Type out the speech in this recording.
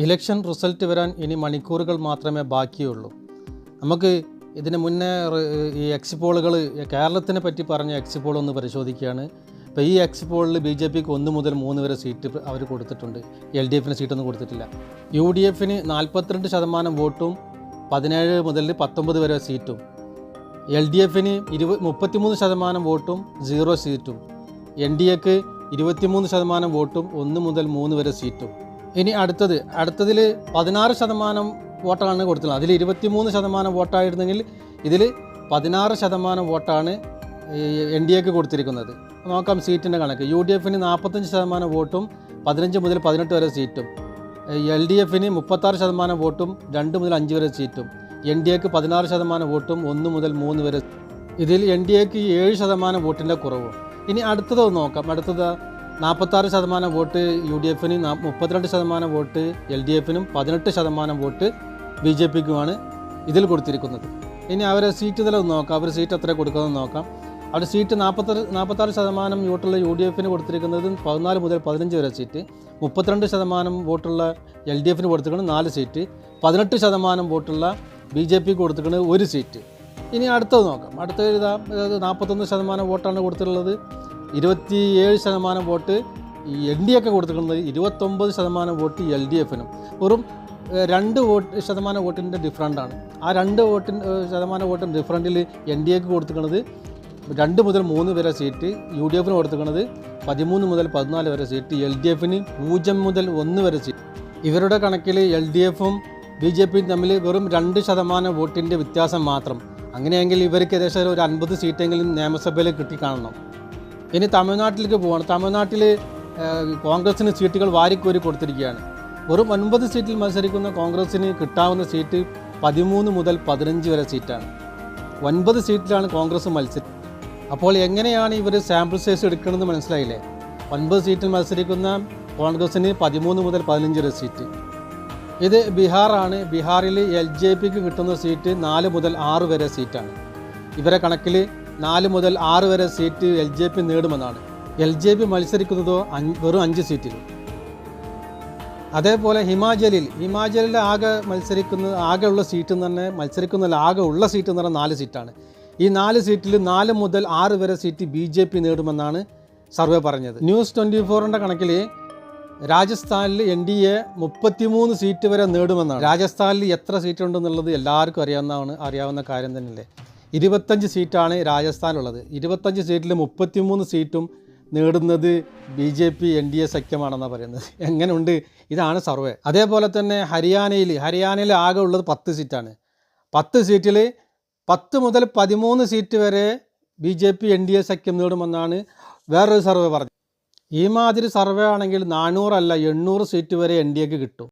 Election result വരാൻ ഇനി മണിക്കൂറുകൾ മാത്രമേ ബാക്കിയുള്ളൂ. നമുക്ക് ഇതിന് മുന്നേ ഈ എക്സിപ്പോളുകൾ കേരളത്തിനെ പറ്റി പറഞ്ഞ എക്സിപ്പോൾ ഒന്ന് പരിശോധിക്കുകയാണ്. ഇപ്പോൾ ഈ എക്സിപ്പോളിൽ ബി ജെ പിക്ക് ഒന്ന് മുതൽ മൂന്ന് വരെ സീറ്റ് അവർ കൊടുത്തിട്ടുണ്ട്. എൽ ഡി എഫിന് സീറ്റൊന്നും കൊടുത്തിട്ടില്ല. യു ഡി എഫിന് നാൽപ്പത്തിരണ്ട് ശതമാനം വോട്ടും പതിനേഴ് മുതൽ പത്തൊമ്പത് വരെ സീറ്റും. എൽ ഡി എഫിന് ഇരുപത് മുപ്പത്തിമൂന്ന് ശതമാനം വോട്ടും സീറോ സീറ്റും. എൻ ഡി എക്ക് ഇരുപത്തിമൂന്ന് ശതമാനം വോട്ടും ഒന്ന് മുതൽ മൂന്ന് വരെ സീറ്റും. ഇനി അടുത്തത് അടുത്തതിൽ പതിനാറ് ശതമാനം വോട്ടാണ് കൊടുത്തിട്ടുള്ളത്. അതിൽ ഇരുപത്തിമൂന്ന് ശതമാനം വോട്ടായിരുന്നെങ്കിൽ ഇതിൽ പതിനാറ് ശതമാനം വോട്ടാണ് എൻ ഡി എക്ക് കൊടുത്തിരിക്കുന്നത്. നോക്കാം സീറ്റിന്റെ കണക്ക്. യു ഡി എഫിന് നാൽപ്പത്തഞ്ച് ശതമാനം വോട്ടും പതിനഞ്ച് മുതൽ പതിനെട്ട് വരെ സീറ്റും. എൽ ഡി എഫിന് മുപ്പത്താറ് ശതമാനം വോട്ടും രണ്ട് മുതൽ അഞ്ച് വരെ സീറ്റും. എൻ ഡി എക്ക് പതിനാറ് ശതമാനം വോട്ടും ഒന്ന് മുതൽ മൂന്ന് വരെ ഇതിൽ എൻ ഡി എക്ക് ഏഴ് ശതമാനം വോട്ടിന്റെ കുറവും. ഇനി അടുത്തത് നോക്കാം. അടുത്തത് നാൽപ്പത്താറ് ശതമാനം വോട്ട് യു ഡി എഫിന് മുപ്പത്തിരണ്ട് ശതമാനം വോട്ട് എൽ ഡി എഫിനും പതിനെട്ട് ശതമാനം വോട്ട് ബി ജെ പിക്കുമാണ് ഇതിൽ കൊടുത്തിരിക്കുന്നത്. ഇനി അവരെ സീറ്റ് തല ഒന്ന് നോക്കാം. അവർ സീറ്റ് എത്ര കൊടുക്കുന്നതെന്ന് നോക്കാം. അവിടെ സീറ്റ് നാൽപ്പത്താറ് നാൽപ്പത്താറ് ശതമാനം വോട്ടുള്ള യു ഡി എഫിന് കൊടുത്തിരിക്കുന്നത് പതിനാല് മുതൽ പതിനഞ്ച് വരെ സീറ്റ്. മുപ്പത്തിരണ്ട് ശതമാനം വോട്ടുള്ള എൽ ഡി എഫിന് കൊടുത്തിരിക്കുന്നത് നാല് സീറ്റ്. പതിനെട്ട് ശതമാനം വോട്ടുള്ള ബി ജെ പിക്ക് കൊടുത്തിരിക്കുന്നത് ഒരു സീറ്റ്. ഇനി അടുത്തത് നോക്കാം. അതായത് നാൽപ്പത്തൊന്ന് ശതമാനം വോട്ടാണ് കൊടുത്തിട്ടുള്ളത്. ഇരുപത്തിയേഴ് ശതമാനം വോട്ട് ഈ എൻ ഡി ഒക്കെ കൊടുത്തിട്ടുള്ളത് ഇരുപത്തൊമ്പത് ശതമാനം വോട്ട് എൽ ഡി എഫിനും. വെറും രണ്ട് വോട്ട് ശതമാനം വോട്ടിന്റെ ഡിഫറന്റാണ്. ആ രണ്ട് വോട്ടിൻ ശതമാനം വോട്ടിന്റെ ഡിഫറന്റിൽ എൻ ഡി എക്ക് കൊടുത്തിരിക്കുന്നത് രണ്ട് മുതൽ മൂന്ന് വരെ സീറ്റ് യു ഡി എഫിന് കൊടുത്തിരിക്കുന്നത് പതിമൂന്ന് മുതൽ പതിനാല് വരെ സീറ്റ് എൽ ഡി എഫിന് പൂജ്യം മുതൽ ഒന്ന് വരെ സീറ്റ് ഇവരുടെ കണക്കിൽ എൽ ഡി എഫും ബി ജെ പിയും തമ്മിൽ വെറും രണ്ട് ശതമാനം വോട്ടിന്റെ വ്യത്യാസം മാത്രം. അങ്ങനെയെങ്കിൽ ഇവർക്ക് ഏകദേശം ഒരു അൻപത് സീറ്റെങ്കിലും നിയമസഭയിൽ കിട്ടിക്കാണണം. ഇനി തമിഴ്നാട്ടിലേക്ക് പോവാണ്. തമിഴ്നാട്ടിൽ കോൺഗ്രസിന് സീറ്റുകൾ വാരിക്കോരി കൊടുത്തിരിക്കുകയാണ്. വെറും ഒൻപത് സീറ്റിൽ മത്സരിക്കുന്ന കോൺഗ്രസിന് കിട്ടാവുന്ന സീറ്റ് പതിമൂന്ന് മുതൽ പതിനഞ്ച് വരെ സീറ്റാണ്. ഒൻപത് സീറ്റിലാണ് കോൺഗ്രസ് മത്സരി അപ്പോൾ എങ്ങനെയാണ് ഇവർ സാമ്പിൾ സൈസ് എടുക്കണമെന്ന് മനസ്സിലായില്ലേ? ഒൻപത് സീറ്റിൽ മത്സരിക്കുന്ന കോൺഗ്രസിന് പതിമൂന്ന് മുതൽ പതിനഞ്ച് വരെ സീറ്റ്. ഇത് ബീഹാറാണ്. ബീഹാറിൽ എൽ ജെ പിക്ക് കിട്ടുന്ന സീറ്റ് നാല് മുതൽ ആറ് വരെ സീറ്റാണ്. ഇവരെ കണക്കിൽ നാല് മുതൽ ആറ് വരെ സീറ്റ് എൽ ജെ പി നേടുമെന്നാണ്. എൽ ജെ പി മത്സരിക്കുന്നതോ വെറും അഞ്ച് സീറ്റിൽ അതേപോലെ ഹിമാചലിൽ ഹിമാചലിലെ ആകെ മത്സരിക്കുന്ന ആകെയുള്ള സീറ്റ് എന്ന് തന്നെ മത്സരിക്കുന്നതിൽ ആകെ ഉള്ള സീറ്റ് എന്ന് പറഞ്ഞാൽ നാല് സീറ്റാണ്. ഈ നാല് സീറ്റിൽ നാല് മുതൽ ആറ് വരെ സീറ്റ് ബി ജെ പി നേടുമെന്നാണ് സർവേ പറഞ്ഞത്. ന്യൂസ് ട്വന്റി ഫോറിന്റെ കണക്കിൽ രാജസ്ഥാനിൽ എൻ ഡി എ മുപ്പത്തിമൂന്ന് സീറ്റ് വരെ നേടുമെന്നാണ്. രാജസ്ഥാനിൽ എത്ര സീറ്റ് ഉണ്ടെന്നുള്ളത് എല്ലാവർക്കും അറിയാവുന്നതാണ് അറിയാവുന്ന കാര്യം തന്നെയല്ലേ? ഇരുപത്തഞ്ച് സീറ്റാണ് രാജസ്ഥാനുള്ളത് ഇരുപത്തഞ്ച് സീറ്റിൽ മുപ്പത്തിമൂന്ന് സീറ്റും നേടുന്നത് B J P N D A സഖ്യമാണെന്നാണ് പറയുന്നത്. എങ്ങനെയുണ്ട് ഇതാണ് സർവേ. അതേപോലെ തന്നെ ഹരിയാനയിൽ ഹരിയാനയിൽ ആകെ ഉള്ളത് പത്ത് സീറ്റാണ്. പത്ത് സീറ്റിൽ പത്ത് മുതൽ പതിമൂന്ന് സീറ്റ് വരെ B J P N D A സഖ്യം നേടുമെന്നാണ് വേറൊരു സർവേ പറഞ്ഞത്. ഈ മാതിരി സർവേ ആണെങ്കിൽ നാനൂറല്ല എണ്ണൂറ് സീറ്റ് വരെ എൻ ഡി എക്ക് കിട്ടും.